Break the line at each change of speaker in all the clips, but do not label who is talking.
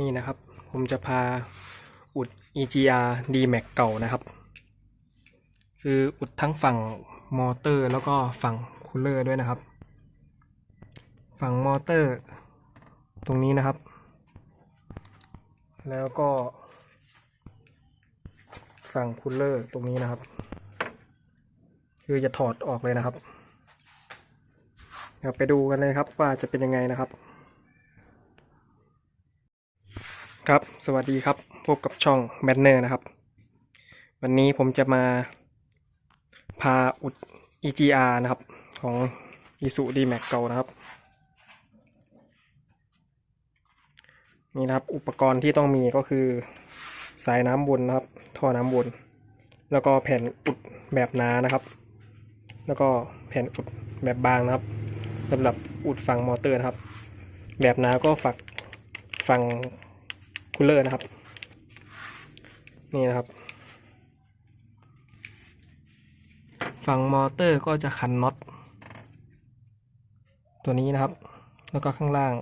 นี่นะครับ ผมจะพาอุด EGR D-Max เก่านะครับ คืออุดทั้งฝั่งมอเตอร์แล้วก็ฝั่งคูลเลอร์ด้วยนะครับ ฝั่งมอเตอร์ ตรงนี้นะครับ แล้วก็ฝั่งคูลเลอร์ตรงนี้นะครับ คือจะถอดออกเลยนะครับเดี๋ยวไปดูกันเลยครับว่าจะเป็นยังไงนะครับ ครับ สวัสดีครับ พบกับช่องแบนเนอร์นะครับ วันนี้ผมจะมาพาอุด EGR นะครับ ของ i s u d Max เก่านะครับ นี่นะครับ อุปกรณ์ที่ต้องมีก็คือ สายน้ำวนนะครับ ท่อน้ำวน แล้วก็แผ่นอุดแบบหนานะครับ แล้วก็แผ่นอุดแบบบางนะครับสำหรับอุดฝั่งมอเตอร์นะครับ แบบหนาก็ฝักฝั่ง คูลเลอร์นะครับ นี่นะครับ ฝั่งมอเตอร์ก็จะขันน็อตตัวนี้นะครับ แล้วก็ข้างล่าง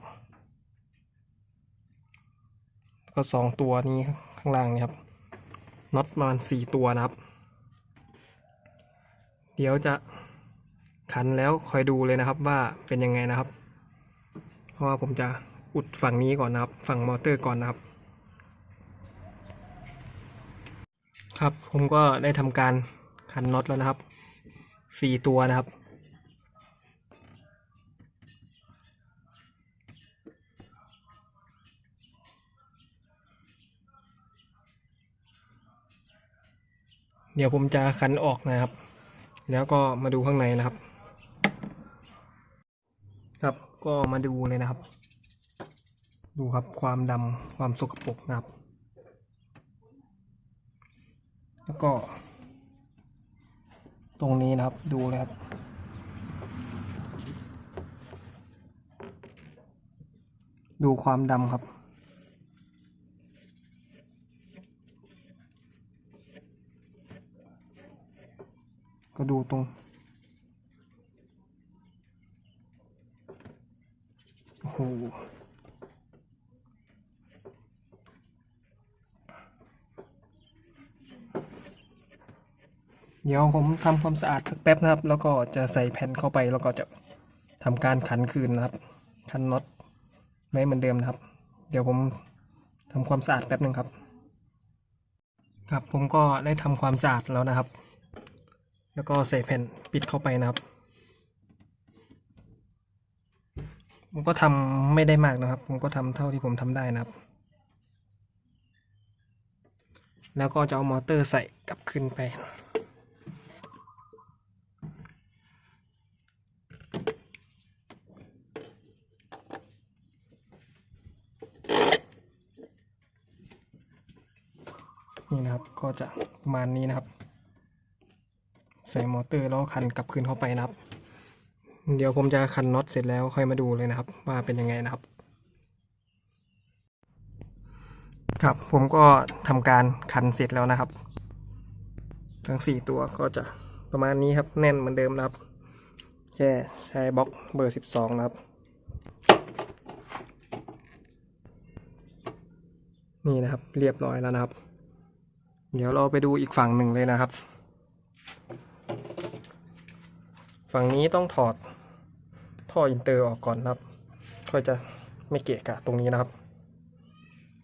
ก็สองตัวนี้ข้างล่างนี่ครับน็อตประมาณสี่ตัวนะครับ เดี๋ยวจะขันแล้วคอยดูเลยนะครับว่าเป็นยังไงนะครับ เพราะว่าผมจะอุดฝั่งนี้ก่อนนะครับ ฝั่งมอเตอร์ก่อนนะครับ ครับผมก็ได้ทำการขันน็อตแล้วนะครับสี่ตัวนะครับเดี๋ยวผมจะคันออกนะครับ แล้วก็มาดูข้างในนะครับ ครับ ก็มาดูเลยนะครับ ดูครับความดำความสกปรกนะครับ แล้ว ก็ ตรงนี้นะครับดูเลยครับ ดูความดำครับ ก็ดูตรงโอ้โห เดี๋ยวผมทำความสะอาดสักแป๊บนะครับ แล้วก็จะใส่แผ่นเข้าไปแล้วก็จะทำการขันคืนนะครับ ขันน็อตไม่เหมือนเดิมนะครับ เดี๋ยวผมทำความสะอาดแป๊บหนึ่งครับ ครับผมก็ได้ทำความสะอาดแล้วนะครับ แล้วก็ใส่แผ่นปิดเข้าไปนะครับผมก็ทำไม่ได้มากนะครับ ผมก็ทำเท่าที่ผมทำได้นะครับ แล้วก็จะเอามอเตอร์ใส่กลับขึ้นไป นี่นะครับ ก็จะประมาณนี้นะครับ ใส่มอเตอร์แล้วคันกลับคืนเข้าไปนะครับ เดี๋ยวผมจะคันน็อตเสร็จแล้วค่อยมาดูเลยนะครับ ว่าเป็นยังไงนะครับ ครับผมก็ทำการคันเสร็จแล้วนะครับ ทั้งสี่ตัวก็จะประมาณนี้ครับแน่นเหมือนเดิมนะครับแค่ใช้บล็อกเบอร์สิบสองนะครับ นี่นะครับ เรียบร้อยแล้วนะครับ เดี๋ยวเราไปดูอีกฝั่งหนึ่งเลยนะครับ ฝั่งนี้ต้องถอดท่ออินเตอร์ออกก่อนนะครับค่อยจะไม่เกะกะตรงนี้นะครับ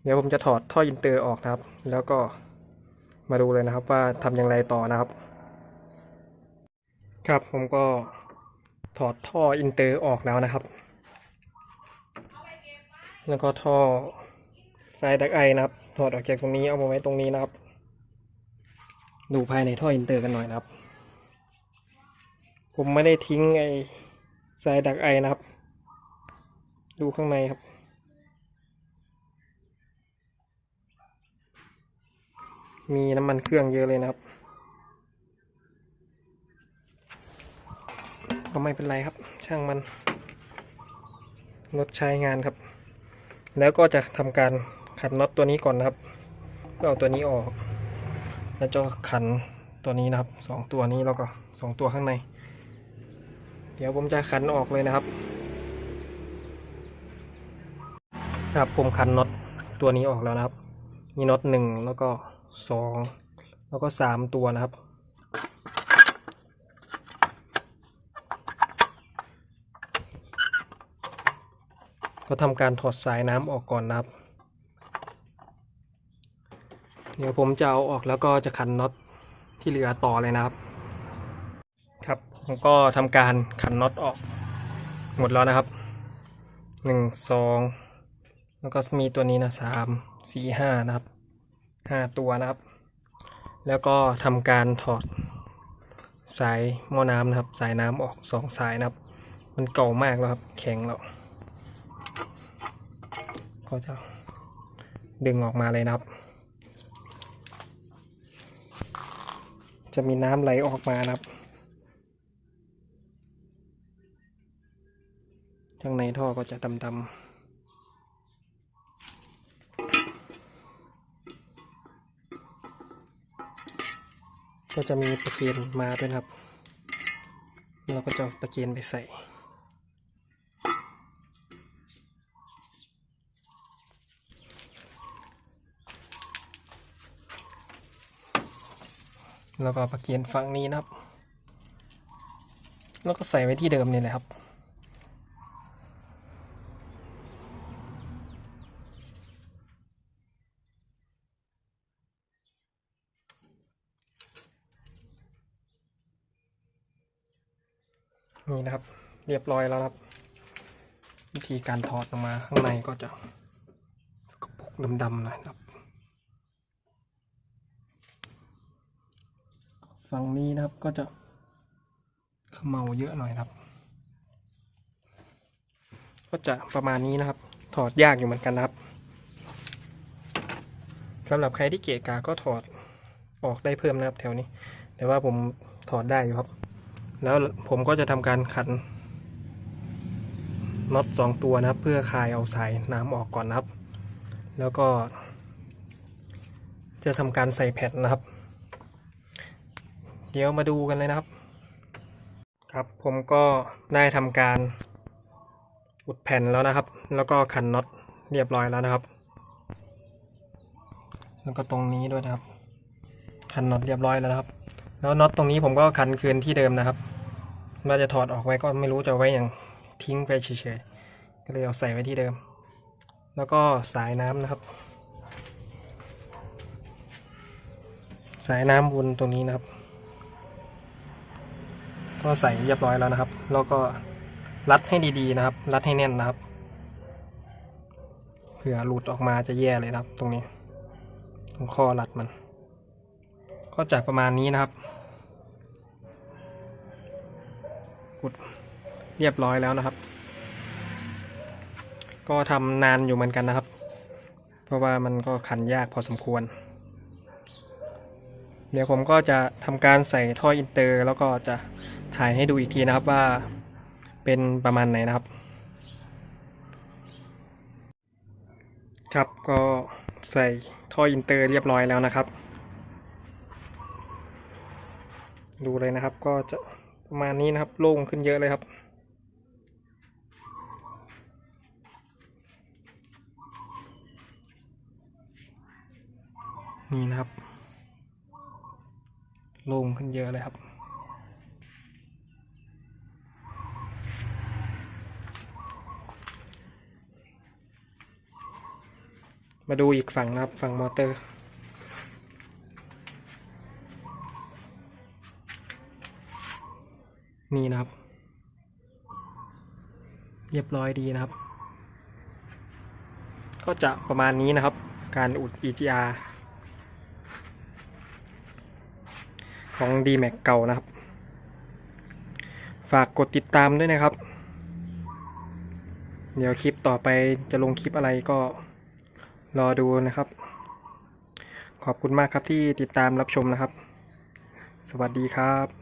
เดี๋ยวผมจะถอดท่ออินเตอร์ออกนะครับ แล้วก็มาดูเลยนะครับว่าทำอย่างไรต่อนะครับ ครับผมก็ถอดท่ออินเตอร์ออกแล้วนะครับ แล้วก็ท่อสายดักไอนะครับ ถอดออกจากตรงนี้เอามาไว้ตรงนี้นะครับ ดูภายในท่ออินเตอร์กันหน่อยนะครับ ผมไม่ได้ทิ้งไอ้สายดักไอนะครับ ดูข้างในครับ มีน้ำมันเครื่องเยอะเลยนะครับ ก็ไม่เป็นไรครับ ช่างมันรถใช้งานครับ แล้วก็จะทำการขันน็อตตัวนี้ก่อนนะครับเพื่อเอาตัวนี้ออก แล้วจะขันตัวนี้นะครับสองตัวนี้แล้วก็สองตัวข้างใน เดี๋ยวผมจะขันออกเลยนะครับครับผมขันน็อตตัวนี้ออกแล้วนะครับ มีน็อตหนึ่งแล้วก็สองแล้วก็สามตัวนะครับก็ทำการถอดสายน้ำออกก่อนนะครับ เดี๋ยวผมจะเอาออกแล้วก็จะขันน็อตที่เหลือต่อเลยนะครับ ครับผมก็ทำการขันน็อตออกหมดแล้วนะครับหนึ่งสองแล้วก็มีตัวนี้นะสามสี่ห้านะครับห้าตัวนะครับ แล้วก็ทำการถอดสายหม้อน้ำนะครับ สายน้ำออกสองสายนะครับ มันเก่ามากแล้วครับ แข็งแล้ว ก็จะดึงออกมาเลยนะครับ จะมีน้ำไหลออกมานะครับข้างในท่อก็จะดำๆก็จะมีตะเกียนมาด้วยครับ เราก็จะตะเกียนไปใส่ แล้วก็ตะเกียงฝั่งนี้นะครับ แล้วก็ใส่ไว้ที่เดิมนี่แหละครับ นี่นะครับ เรียบร้อยแล้วครับ วิธีการถอดออกมาข้างในก็จะกระปุกดำๆหน่อยครับ ฝั่งนี้นะครับก็จะเขมเมาเยอะหน่อยครับ ก็จะประมาณนี้นะครับ ถอดยากอยู่เหมือนกันนะครับสำหรับใครที่เกะกาก็ถอดออกได้เพิ่มนะครับแถวนี้ แต่ว่าผมถอดได้อยู่ครับ แล้วผมก็จะทำการขันน็อตสองตัวนะครับ เพื่อคลายเอาสายน้ำออกก่อนนะครับ แล้วก็ จะทำการใส่แผ่นนะครับ เดี๋ยวมาดูกันเลยนะครับ ครับผมก็ได้ทำการอุดแผ่นแล้วนะครับ แล้วก็ขันน็อตเรียบร้อยแล้วนะครับ แล้วก็ตรงนี้ด้วยนะครับ ขันน็อตเรียบร้อยแล้วนะครับ แล้วน็อตตรงนี้ผมก็ขันคืนที่เดิมนะครับว่าจะถอดออกไว้ก็ไม่รู้จะไว้อย่างทิ้งไปเฉยๆ ก็เลยเอาใส่ไว้ที่เดิม แล้วก็สายน้ำนะครับ สายน้ำวนตรงนี้นะครับ ก็ใส่เรียบร้อยแล้วนะครับ แล้วก็รัดให้ดีๆนะครับ รัดให้แน่นนะครับ เผื่อหลุดออกมาจะแย่เลยนะครับ ตรงนี้ ตรงข้อรัดมัน ก็จะประมาณนี้นะครับกุดเรียบร้อยแล้วนะครับ ก็ทำนานอยู่เหมือนกันนะครับ เพราะว่ามันก็ขันยากพอสมควร เดี๋ยวผมก็จะทำการใส่ท่ออินเตอร์ แล้วก็จะ ถ่ายให้ดูอีกทีนะครับว่าเป็นประมาณไหนนะครับ ครับก็ใส่ท่ออินเตอร์เรียบร้อยแล้วนะครับ ดูเลยนะครับก็จะประมาณนี้นะครับโล่งขึ้นเยอะเลยครับนี่นะครับ โล่งขึ้นเยอะเลยครับ มาดูอีกฝั่งนะครับ ฝั่งมอเตอร์ นี่นะครับ เรียบร้อยดีนะครับ ก็จะประมาณนี้นะครับ การอุด EGR ของ DMAX เก่านะครับ ฝากกดติดตามด้วยนะครับ เดี๋ยวคลิปต่อไปจะลงคลิปอะไรก็ รอดูนะครับ ขอบคุณมากครับที่ติดตามรับชมนะครับ สวัสดีครับ